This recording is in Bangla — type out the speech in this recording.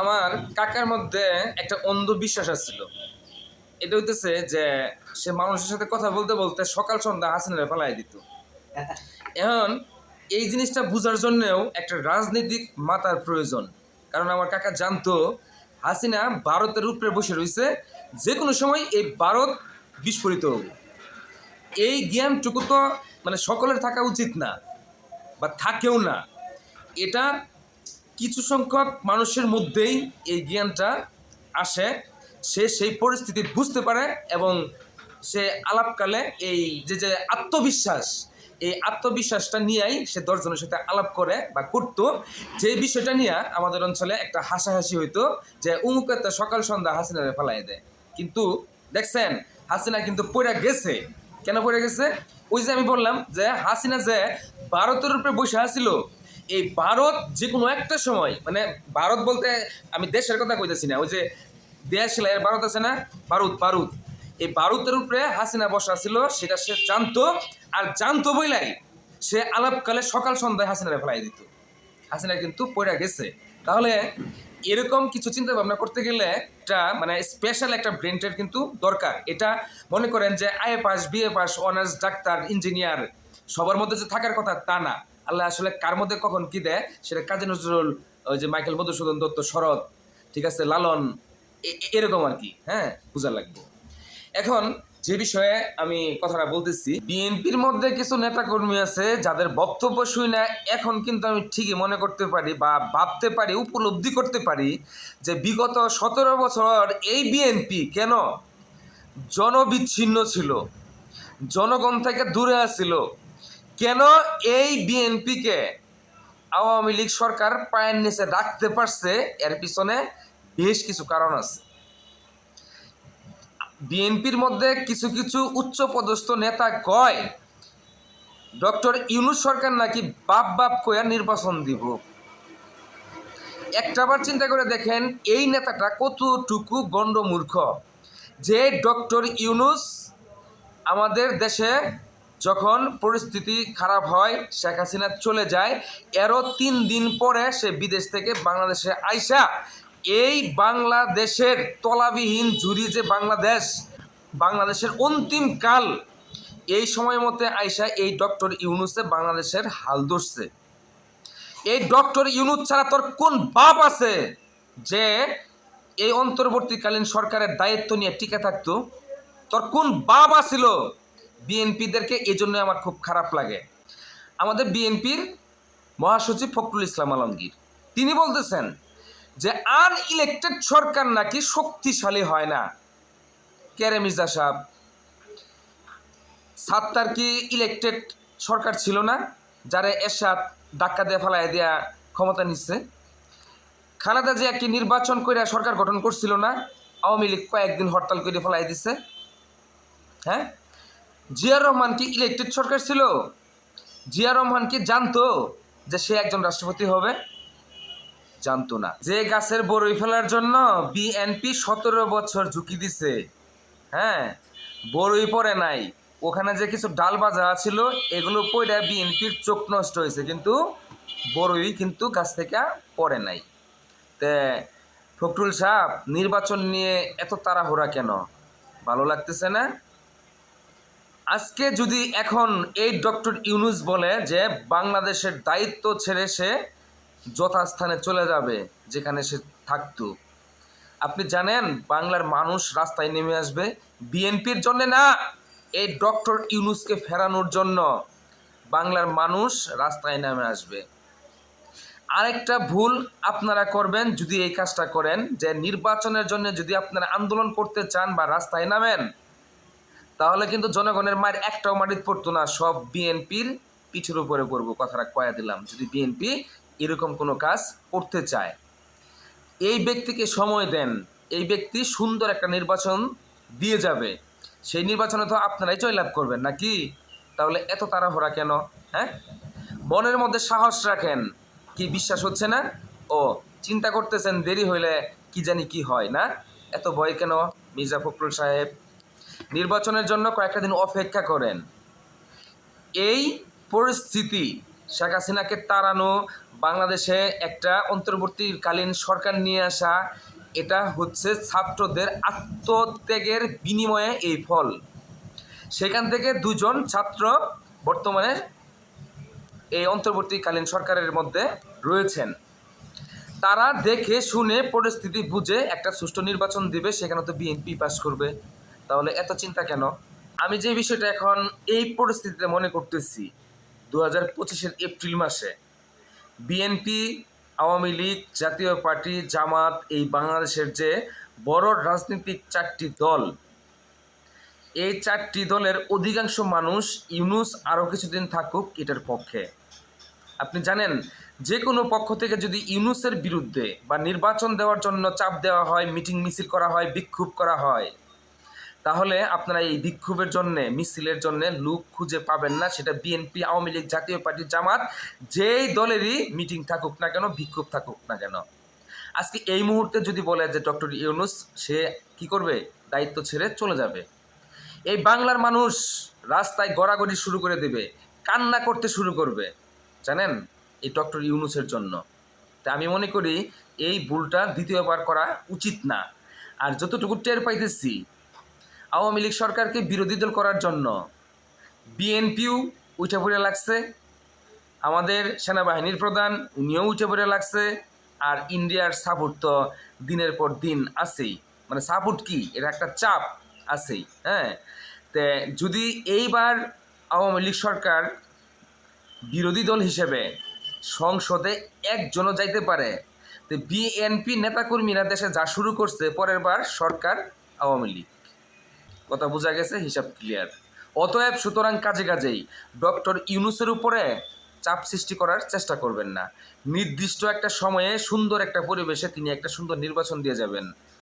আমার কাকার মধ্যে একটা অন্ধবিশ্বাস আসছিল এটা হইতেছে যে, সে মানুষের সাথে কথা বলতে বলতে সকাল সন্ধ্যা হাসিনারে ফেলাই দিত। এখন এই জিনিসটা বোঝার জন্যেও একটা রাজনৈতিক মাতার প্রয়োজন। কারণ আমার কাকা জানতো, হাসিনা ভারতের উপরে বসে রয়েছে যে কোনো সময় এই ভারত বিস্ফোরিত হবে। এই জ্ঞানটুকু তো মানে সকলের থাকা উচিত না, বা থাকেও না। এটা কিছু সংখ্যক মানুষের মধ্যেই এই জ্ঞানটা আসে। সে সেই পরিস্থিতি বুঝতে পারে এবং সে আলাপকালে এই যে যে আত্মবিশ্বাস, এই আত্মবিশ্বাসটা নিয়েই সে দশজনের সাথে আলাপ করে বা করতো। যে বিষয়টা নিয়ে আমাদের অঞ্চলে একটা হাসাহাসি হইতো যে উমুকেতে সকাল সন্ধ্যা হাসিনারে ফেলাই দেয়। কিন্তু দেখছেন, হাসিনা কিন্তু পড়ে গেছে। কেন পড়ে গেছে? ওই যে আমি বললাম যে, হাসিনা যে ভারতের উপরে বসে আছিল এই ভারত যে কোনো একটা সময় মানে ভারত বলতে আমি দেশের কথা কইতেছি না, ওই যে দেশ ভারত আছে না? ভারত ভারত। এই ভারতের উপরে হাসিনা বসা ছিল, সেটা সে জানতো, আর জানতো বইলাই সে আলাপকালে সকাল সন্ধ্যায় হাসিনারে ফেলাই দিত। হাসিনা কিন্তু পড়ে গেছে। তাহলে এরকম কিছু চিন্তা ভাবনা করতে গেলে একটা মানে স্পেশাল একটা ব্রেনটের কিন্তু দরকার। এটা মনে করেন যে IA pass BA pass honours doctor engineer সবার মধ্যে যে থাকার কথা তা না। আল্লাহ আসলে কার মধ্যে কখন কি দেয়? সেটা কাজী নজরুল, ওই যে মাইকেল মধুসূদন দত্ত, শরৎ, ঠিক আছে, লালন এরকম আর কি হ্যাঁ বোঝা লাগবে। এখন যে বিষয়ে আমি কথাটা বলতেছি, বিএনপির মধ্যে কিছু নেতাকর্মী আছে, যাদের বক্তব্য শুই না, এখন কিন্তু আমি ঠিকই মনে করতে পারি বা ভাবতে পারি, উপলব্ধি করতে পারি যে বিগত সতেরো বছর এই বিএনপি কেন জনবিচ্ছিন্ন ছিল? জনগণ থেকে দূরে আছিল। কেন এই বিএনপিকে আওয়ামী লীগ সরকার পায়ের নিচে রাখতে পারছে? এর পিছনে বেশ কিছু কারণ আছে। বিএনপির মধ্যে কিছু কিছু উচ্চ পদস্থ নেতা কয়, ডক্টর ইউনুস সরকার নাকি বাপ বাপ কয়া নির্বাচন দিব? একটাবার চিন্তা করে দেখেন, এই নেতাটা কতটুকু গণ্ডমূর্খ যে ডক্টর ইউনুস আমাদের দেশে যখন পরিস্থিতি খারাপ হয়, শেখ হাসিনা চলে যায়, এরও তিন দিন পরে সে বিদেশ থেকে বাংলাদেশে আইসা এই বাংলাদেশের তলাবিহীন জুড়ি যে বাংলাদেশ, বাংলাদেশের অন্তিম কাল, এই সময় মতে আইসা এই ডক্টর ইউনুসে বাংলাদেশের হাল ধরছে। এই ডক্টর ইউনুস ছাড়া তোর কোন বাপ আছে যে এই অন্তর্বর্তীকালীন সরকারের দায়িত্ব নিয়ে টিকে থাকতো? তোর কোন বাপ আছিল বিএনপিদেরকে এই জন্য আমার খুব খারাপ লাগে। আমাদের বিএনপির মহাসচিব ফখরুল ইসলাম আলমগীর, তিনি বলতেছেন যে আন ইলেক্টেড সরকার নাকি শক্তিশালী হয় না। কেরে মির্জা সাহেব? সাত্তার কি ইলেক্টেড সরকার ছিল না, যারা এরশাদ ডাক্কা দিয়ে ফেলায় দেয়া ক্ষমতা নিচ্ছে খালেদা জিয়া কি নির্বাচন করে সরকার গঠন করছিল না? আওয়ামী লীগ কয়েকদিন হরতাল করে ফেলাই দিছে? হ্যাঁ? জিয়ার রহমান কি ইলেক্টেড সরকার ছিল? জিয়া রহমান কি জানতো যে সে একজন রাষ্ট্রপতি হবে? জানতো না। যে গাছের বড়ই ফেলার জন্য বিএনপি সতেরো বছর ঝুঁকি দিছে। হ্যাঁ বড়ই পড়ে নাই। ওখানে যে কিছু ডাল বাজা ছিল, এগুলো পড়ে বিএনপির চোখ নষ্ট হয়েছে, কিন্তু বড়ই কিন্তু গাছ থেকে পড়ে নাই। তে ফখরুল সাহেব, নির্বাচন নিয়ে এত তাড়াহুড়া কেন? ভালো লাগতেছে না? আজকে যদি এখন এই ডক্টর ইউনুস বলে যে বাংলাদেশের দায়িত্ব ছেড়ে সে যথাস্থানে চলে যাবে, যেখানে সে থাকতো। আপনি জানেন বাংলার মানুষ রাস্তায় নেমে আসবে, বিএনপির জন্য না, এই ডক্টর ইউনুসকে ফেরানোর জন্য বাংলার মানুষ রাস্তায় নেমে আসবে। আরেকটা ভুল আপনারা করবেন যদি এই কাজটা করেন, যে নির্বাচনের জন্য যদি আপনারা আন্দোলন করতে চান বা রাস্তায় নামেন তাহলে কিন্তু জনগণের মায়ের একটাও মাটিত পড়তো না, সব বিএনপির পিঠের উপরে পড়ব, কথাটা কয়া দিলাম। যদি বিএনপি এরকম কোনো কাজ করতে চায়, এই ব্যক্তিকে সময় দেন, এই ব্যক্তি সুন্দর একটা নির্বাচন দিয়ে যাবে, সেই নির্বাচনে তো আপনারাই জয়লাভ করবেন নাকি? তাহলে এত তাড়াহুড়া কেন হ্যাঁ? মনের মধ্যে সাহস রাখেন, কি বিশ্বাস হচ্ছে না? ও, চিন্তা করতেছেন দেরি হইলে কি জানি কি হয় না? এত ভয় কেন? মির্জা ফখরুল সাহেব নির্বাচনের জন্য কয়েকটা দিন অপেক্ষা করেন। এই পরিস্থিতি শেখ হাসিনাকে তাড়ানো, বাংলাদেশে একটা অন্তর্বর্তীকালীন সরকার নিয়ে আসা, এটা হচ্ছে ছাত্রদের আত্মত্যাগের বিনিময়ে এই ফল। সেখান থেকে দুজন ছাত্র বর্তমানে এই অন্তর্বর্তীকালীন সরকারের মধ্যে রয়েছেন। তারা দেখে শুনে পরিস্থিতি বুঝে একটা সুষ্ঠু নির্বাচন দিবে, সেখানে তো বিএনপি পাস করবে। তাহলে এত চিন্তা কেন? আমি যে বিষয়টা এখন এই পরিস্থিতিতে মনে করতেছি দু হাজার পঁচিশের এপ্রিল মাসে বিএনপি আওয়ামী লীগ, জাতীয় পার্টি, জামাত, এই বাংলাদেশের যে বড় রাজনৈতিক চারটি দল, এই চারটি দলের অধিকাংশ মানুষ ইউনুস আরও কিছুদিন থাকুক এটার পক্ষে। আপনি জানেন, যে কোনো পক্ষ থেকে যদি ইউনুসের বিরুদ্ধে বা নির্বাচন দেওয়ার জন্য চাপ দেওয়া হয়, মিটিং মিছিল করা হয়, বিক্ষোভ করা হয় তাহলে আপনারা এই বিক্ষোভের জন্য, মিছিলের জন্য লোক খুঁজে পাবেন না। সেটা বিএনপি, আওয়ামী লীগ, জাতীয় পার্টি জামাত, যেই দলেরই মিটিং থাকুক না কেন, বিক্ষোভ থাকুক না কেন। আজকে এই মুহূর্তে যদি বলে যে ডক্টর ইউনুস, সে কি করবে? দায়িত্ব ছেড়ে চলে যাবে। এই বাংলার মানুষ রাস্তায় গড়াগড়ি শুরু করে দেবে, কান্না করতে শুরু করবে, জানেন? এই ডক্টর ইউনুসের জন্য। তা আমি মনে করি, এই ভুলটা দ্বিতীয়বার করা উচিত না। আর যতটুকু টের পাইতেছি আওয়ামী লীগ সরকারকে বিরোধী দল করার জন্য বিএনপিও উঠে পড়ে লাগছে, আমাদের সেনাবাহিনীর প্রধান উনিও উঠে পড়ে লাগছে, আর ইন্ডিয়ার সাপোর্ট তো দিনের পর দিন আছেই। মানে সাপোর্ট কি? এটা একটা চাপ আছেই হ্যাঁ? তে যদি এইবার আওয়ামী লীগ সরকার বিরোধী দল হিসেবে সংসদে একজনও যাইতে পারে, তো বিএনপি নেতাকর্মীরা দেশে যা শুরু করছে, পরের বার সরকার আওয়ামী লীগ। কথা বোঝা গেছে, হিসাব ক্লিয়ার অতএব সুতরাং কাজে কাজেই ডক্টর ইউনুসের উপরে চাপ সৃষ্টি করার চেষ্টা করবেন না। নির্দিষ্ট একটা সময়ে সুন্দর একটা পরিবেশে তিনি একটা সুন্দর নির্বাচন দিয়ে যাবেন।